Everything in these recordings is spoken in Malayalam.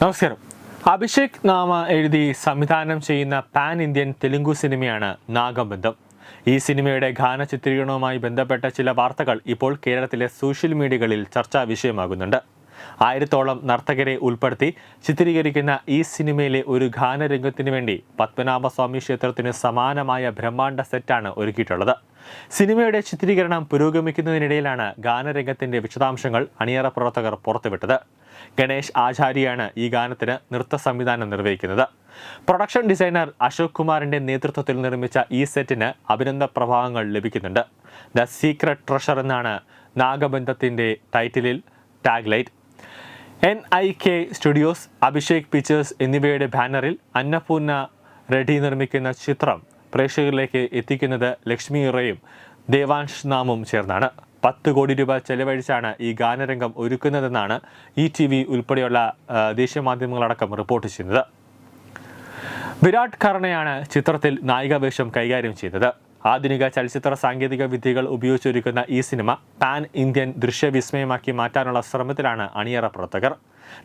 നമസ്കാരം. അഭിഷേക് നാമ എഴുതി സംവിധാനം ചെയ്യുന്ന പാൻ ഇന്ത്യൻ തെലുങ്കു സിനിമയാണ് നാഗബന്ധം. ഈ സിനിമയുടെ ഗാന ചിത്രീകരണവുമായി ബന്ധപ്പെട്ട ചില വാർത്തകൾ ഇപ്പോൾ കേരളത്തിലെ സോഷ്യൽ മീഡിയകളിൽ ചർച്ചാ വിഷയമാകുന്നുണ്ട്. ആയിരത്തോളം നർത്തകരെ ഉൾപ്പെടുത്തി ചിത്രീകരിക്കുന്ന ഈ സിനിമയിലെ ഒരു ഗാനരംഗത്തിനു വേണ്ടി പത്മനാഭസ്വാമി ക്ഷേത്രത്തിന് സമാനമായ ബ്രഹ്മാണ്ഡ സെറ്റാണ് ഒരുക്കിയിട്ടുള്ളത്. സിനിമയുടെ ചിത്രീകരണം പുരോഗമിക്കുന്നതിനിടയിലാണ് ഗാനരംഗത്തിന്റെ വിശദാംശങ്ങൾ അണിയറ പ്രവർത്തകർ പുറത്തുവിട്ടത്. ഗണേഷ് ആചാരിയാണ് ഈ ഗാനത്തിന് നൃത്ത സംവിധാനം നിർവഹിക്കുന്നത്. പ്രൊഡക്ഷൻ ഡിസൈനർ അശോക് കുമാറിന്റെ നേതൃത്വത്തിൽ നിർമ്മിച്ച ഈ സെറ്റിന് അഭിനന്ദ പ്രഭാവങ്ങൾ ലഭിക്കുന്നുണ്ട്. ദ സീക്രട്ട് ട്രഷർ എന്നാണ് നാഗബന്ധത്തിന്റെ ടൈറ്റിലിൽ tag line N I K studios Abhishek pictures എന്നിവയുടെ ബാനറിൽ അന്നപൂർണ റെഡി നിർമ്മിക്കുന്ന ചിത്രം പ്രേക്ഷകരിലേക്ക് എത്തിക്കുന്നത് ലക്ഷ്മി ഇറയും ദേവാൻഷ് നാമും ചേർന്നാണ്. പത്ത് കോടി രൂപ ചെലവഴിച്ചാണ് ഈ ഗാനരംഗം ഒരുക്കുന്നതെന്നാണ് ഇ ടി വി ഉൾപ്പെടെയുള്ള ദേശീയ മാധ്യമങ്ങളടക്കം റിപ്പോർട്ട് ചെയ്യുന്നത്. വിരാട് ഖർണയാണ് ചിത്രത്തിൽ നായികാവേഷം കൈകാര്യം ചെയ്തത്. ആധുനിക ചലച്ചിത്ര സാങ്കേതിക വിദ്യകൾ ഉപയോഗിച്ചൊരുക്കുന്ന ഈ സിനിമ പാൻ ഇന്ത്യൻ ദൃശ്യവിസ്മയമാക്കി മാറ്റാനുള്ള ശ്രമത്തിലാണ് അണിയറ പ്രവർത്തകർ.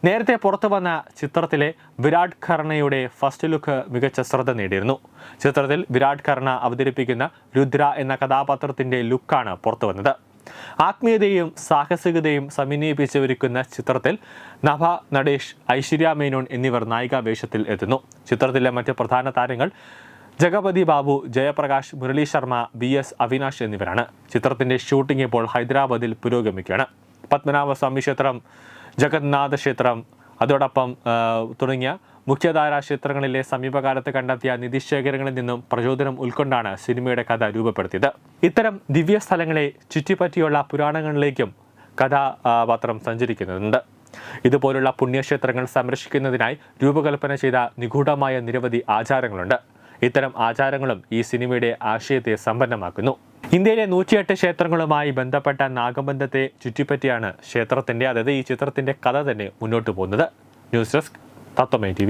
നേരത്തെ പുറത്തു വന്ന ചിത്രത്തിലെ വിരാട് ഖർണയുടെ ഫസ്റ്റ് ലുക്ക് മികച്ച ശ്രദ്ധ നേടിയിരുന്നു. ചിത്രത്തിൽ വിരാട് ഖർണ അവതരിപ്പിക്കുന്ന രുദ്ര എന്ന കഥാപാത്രത്തിന്റെ ലുക്കാണ് പുറത്തു വന്നത്. ആത്മീയതയും സാഹസികതയും സമന്വയിപ്പിച്ച് ഒരുക്കുന്ന ചിത്രത്തിൽ നഭ നടേഷ് ഐശ്വര്യ മേനോൻ എന്നിവർ നായികാ വേഷത്തിൽ എത്തുന്നു. ചിത്രത്തിലെ മറ്റ് പ്രധാന താരങ്ങൾ ജഗപതി ബാബു ജയപ്രകാശ് മുരളി ശർമ്മ ബി എസ് അവിനാഷ് എന്നിവരാണ്. ചിത്രത്തിന്റെ ഷൂട്ടിംഗ് ഇപ്പോൾ ഹൈദരാബാദിൽ പുരോഗമിക്കുകയാണ്. പത്മനാഭസ്വാമി ക്ഷേത്രം ജഗന്നാഥ ക്ഷേത്രം അതോടൊപ്പം തുടങ്ങിയ മുഖ്യധാരാ ക്ഷേത്രങ്ങളിലെ സമീപകാലത്ത് കണ്ടെത്തിയ നിധിശേഖരങ്ങളിൽ നിന്നും പ്രചോദനം ഉൾക്കൊണ്ടാണ് സിനിമയുടെ കഥ രൂപപ്പെടുത്തിയത്. ഇത്തരം ദിവ്യ സ്ഥലങ്ങളെ ചുറ്റിപ്പറ്റിയുള്ള പുരാണങ്ങളിലേക്കും കഥാപാത്രം സഞ്ചരിക്കുന്നുണ്ട് ഇതുപോലുള്ള പുണ്യക്ഷേത്രങ്ങൾ സംരക്ഷിക്കുന്നതിനായി രൂപകൽപ്പന ചെയ്ത നിഗൂഢമായ നിരവധി ആചാരങ്ങളുണ്ട്. ഇത്തരം ആചാരങ്ങളും ഈ സിനിമയുടെ ആശയത്തെ സമ്പന്നമാക്കുന്നു. ഇന്ത്യയിലെ നൂറ്റിയെട്ട് ക്ഷേത്രങ്ങളുമായി ബന്ധപ്പെട്ട നാഗബന്ധത്തെ ചുറ്റിപ്പറ്റിയാണ് ക്ഷേത്രത്തിന്റെ അതായത് ഈ ചിത്രത്തിന്റെ കഥ തന്നെ മുന്നോട്ട് പോകുന്നത്. News desk തത്വമേ T